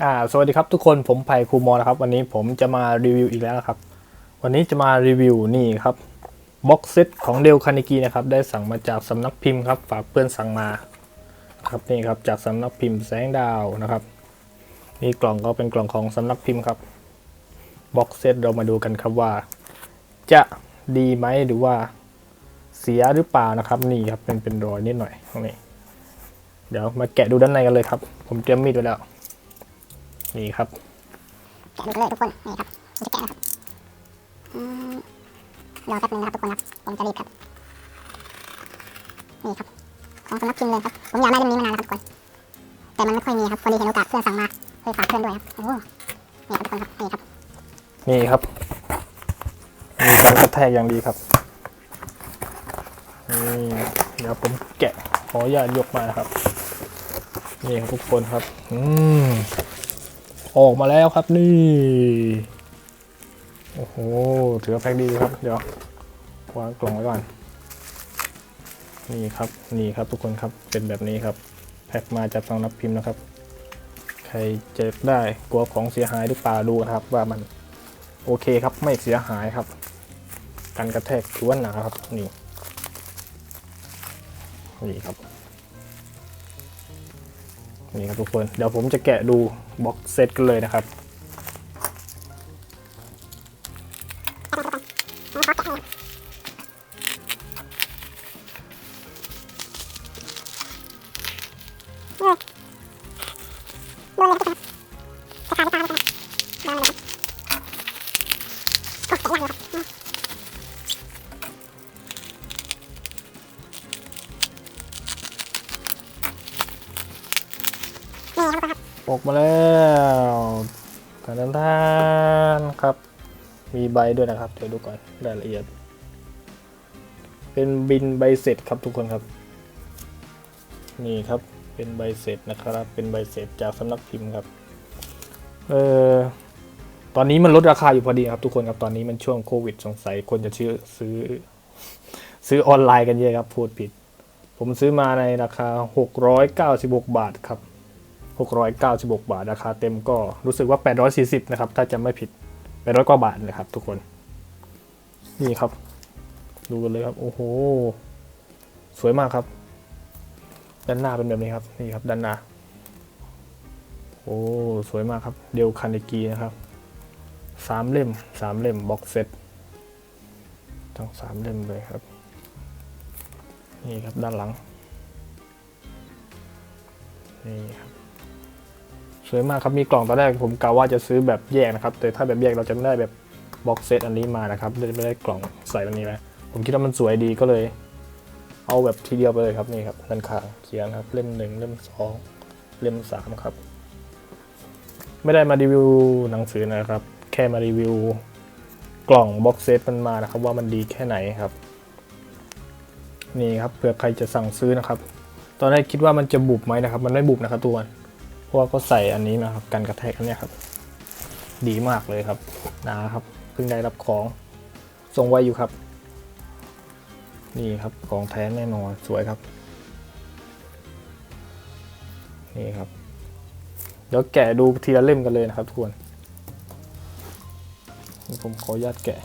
อ่าสวัสดีครับทุกคนผมไผ่ครูมอนะครับ วันนี้ผมจะมารีวิวอีกแล้วนะครับ วันนี้จะมารีวิวนี่ครับบ็อกเซตของเดลคานิกีนะครับ ได้สั่งมาจากสำนักพิมพ์ครับ ฝากเพื่อนสั่งมาครับนี่ครับจากสำนักพิมพ์แสงดาวนะครับนี่กล่องก็เป็นกล่องของสำนักพิมพ์ครับบ็อกเซตเรามาดูกันครับว่า จะดีไหมหรือว่าเสียหรือเปล่านะครับ นี่ครับเป็นเป็นรอยนิดหน่อยตรงนี้เดี๋ยวมาแกะดูด้านในกันเลยครับ ผมเตรียมมีดไว้แล้ว นี่ครับแกะดูกันเลยทุกคน นี่ครับผมจะแกะนะครับอืมรอแป๊บนึงนะครับทุกคนครับผมจะรีบครับ นี่ครับ ของสำนักพิมพ์เลยครับ ผมอยากได้เล่มนี้มานานแล้วครับทุกคน แต่มันไม่ค่อยมีครับ พอดีเห็นโอกาสเพื่อนสั่งมาเลยฝากเพื่อนด้วยครับ โอ้โหนี่ครับทุกคนครับ นี่ครับ นี่ครับ มีการกระแทกอย่างดีครับ นี่เดี๋ยวผมแกะ ขออนุญาตยกมานะครับ นี่ครับทุกคนครับ อืม ออกมาแล้วครับนี่ โอ้โหถือแพ็คดีครับ เดี๋ยววางกล่องไว้ก่อน นี่ครับ นี่ครับทุกคนครับ เป็นแบบนี้ครับ แพ็คมาจากสำนักพิมพ์นะครับ ใครจะได้กลัวของเสียหายหรือเปล่าดูนะครับ ว่ามันโอเคครับไม่เสียหายครับการกระแทกถือว่าหนาครับนี่ นี่ครับ นี่ครับทุกคน เดี๋ยวผมจะแกะดูบ็อกเซตกันเลยนะครับ ครับทุกมาแล้วทานทานครับ มีใบด้วยนะครับ เดี๋ยวดูก่อนรายละเอียด เป็นบินใบเสร็จครับทุกคนครับ นี่ครับ เป็นใบเสร็จนะครับ เป็นใบเสร็จจากสำนักพิมพ์ครับ เออตอนนี้มันลดราคาอยู่พอดีครับทุกคนครับ ตอนนี้มันช่วงโควิดสงสัยคนจะชื่อซื้อซื้อออนไลน์กันเยอะครับ พูดผิด ผมซื้อมาในราคา 696 บาทครับ 696 บาท ราคาเต็มก็รู้สึกว่า 840 นะครับ ถ้าจะไม่ผิด 800 กว่าบาทนะครับ ทุกคน นี่ครับ ดูกันเลยครับ โอ้โห สวยมากครับ ด้านหน้าเป็นแบบนี้ครับ นี่ครับด้านหน้า โอ้ สวยมากครับ เดลคาเนกีนะครับสามเล่มสามเล่มบ็อกเซตทั้งสามเล่มเลยครับ นี่ครับด้านหลัง นี่ครับ สวยมากครับมีกล่องตอนแรกผมกะว่าจะซื้อแบบแยกนะครับ แต่ถ้าแบบแยกเราจะไม่ได้แบบบ็อกเซตอันนี้มานะครับจะไม่ได้กล่องใส่แบบนี้นะผมคิดว่ามันสวยดีก็เลย เอาแบบทีเดียวไปเลยครับนี่ครับด้านข้างเขียนครับเล่มหนึ่งเล่มสองเล่มสามครับ ไม่ได้มารีวิวหนังสือนะครับ แค่มารีวิวกล่องบ็อกเซตมันมานะครับ ว่ามันดีแค่ไหนครับ นี่ครับเผื่อใครจะสั่งซื้อนะครับ ตอนแรกคิดว่ามันจะบุบไหมนะครับ มันไม่บุบนะครับทุกคนเพว่าก็ใส่อันนี้มาครับกันกระแทกอันเนี้ยครับ ดีมากเลยครับหนาครับเพิ่งได้รับของส่งไวอยู่ครับ นี่ครับของแท้แน่นอนสวยครับ นี่ครับ เดี๋ยวแกะดูทีละเล่มกันเลยนะครับทุกคนผมขออนุญาตแกะ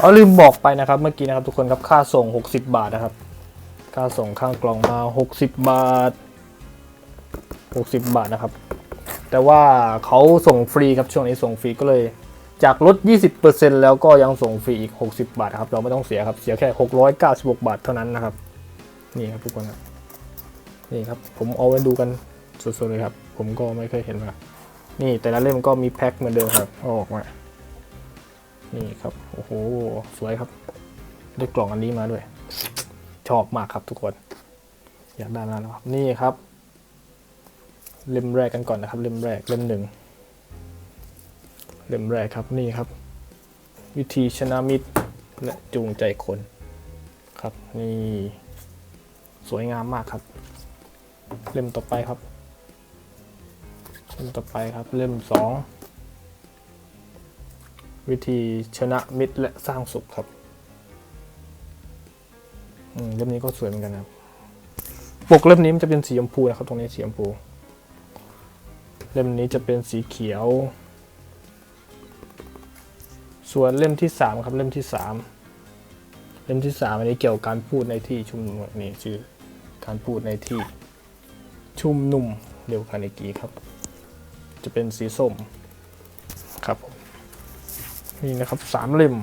เอาลืมบอกไปนะครับเมื่อกี้นะครับทุกคนครับค่าส่ง 60 บาทนะครับ ค่าส่งข้างกล่องมา 60 บาท 60 บาทนะครับ แต่ว่าเขาส่งฟรีครับช่วงนี้ส่งฟรีก็เลย จากลด 20%แล้วก็ยังส่งฟรีอีก 60 บาทครับเราไม่ต้องเสียครับเสียแค่ 696 บาทเท่านั้นนะครับ นี่ครับทุกคนครับนี่ครับผมเอาไว้ดูกันสดๆเลยครับ ผมก็ไม่เคยเห็นมานี่แต่ละเล่มก็มีแพ็คเหมือนเดิมครับออกมา นี่ครับ โอ้โห สวยครับ ได้กล่องอันนี้มาด้วย ชอบมากครับทุกคน อยากได้มากแล้วครับ นี่ครับ เล่มแรกกันก่อนนะครับ เล่มแรก เล่มหนึ่ง เล่มแรกครับ นี่ครับ วิธีชนะมิตรและจูงใจคนครับ นี่ สวยงามมากครับ เล่มต่อไปครับ เล่มต่อไปครับ เล่มสอง วิธีชนะมิตรและสร้างสุขครับเล่มนี้ก็สวยเหมือนกันนะครับปกเล่มนี้มันจะเป็นสีชมพูนะครับ ตรงนี้สีชมพู เล่มนี้จะเป็นสีเขียว ส่วนเล่มที่สามครับ เล่มที่สามเล่มที่สามอันนี้เกี่ยวกับการพูดในที่ชุมนุมนี่ชื่อการพูดในที่ชุมนุมเดียวคาเนกีครับ จะเป็นสีส้มครับผม นี่นะครับสามเล่ม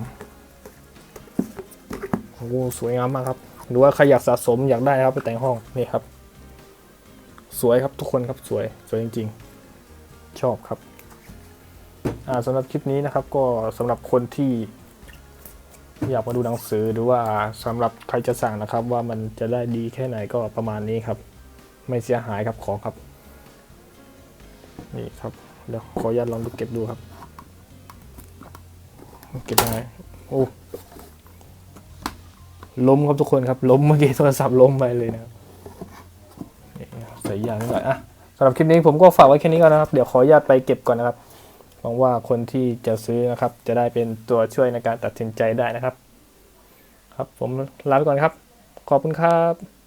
โอ้สวยงามมากครับ หรือว่าใครอยากสะสมอยากได้ครับไปแต่งห้องนี่ครับ สวยครับทุกคนครับสวยสวยจริง ๆ ชอบครับอ่าสำหรับคลิปนี้นะครับก็สำหรับคนที่อยากมาดูหนังสือหรือว่าสำหรับใครจะสั่งนะครับ ว่ามันจะได้ดีแค่ไหนก็ประมาณนี้ครับ ไม่เสียหายครับของครับ นี่ครับ เดี๋ยวขออนุญาตลองดูเก็บดูครับ เก็บยังไงโอ้ล้มครับทุกคนครับ ล้มเมื่อกี้โทรศัพท์ล้มไปเลยนะครับใส่ยางนิดหน่อยอะสำหรับคลิปนี้ผมก็ฝากไว้แค่นี้ก่อนนะครับ เดี๋ยวขออนุญาตไปเก็บก่อนนะครับหวังว่าคนที่จะซื้อนะครับ จะได้เป็นตัวช่วยในการตัดสินใจได้นะครับ ครับผมลาไปก่อนครับ ขอบคุณครับ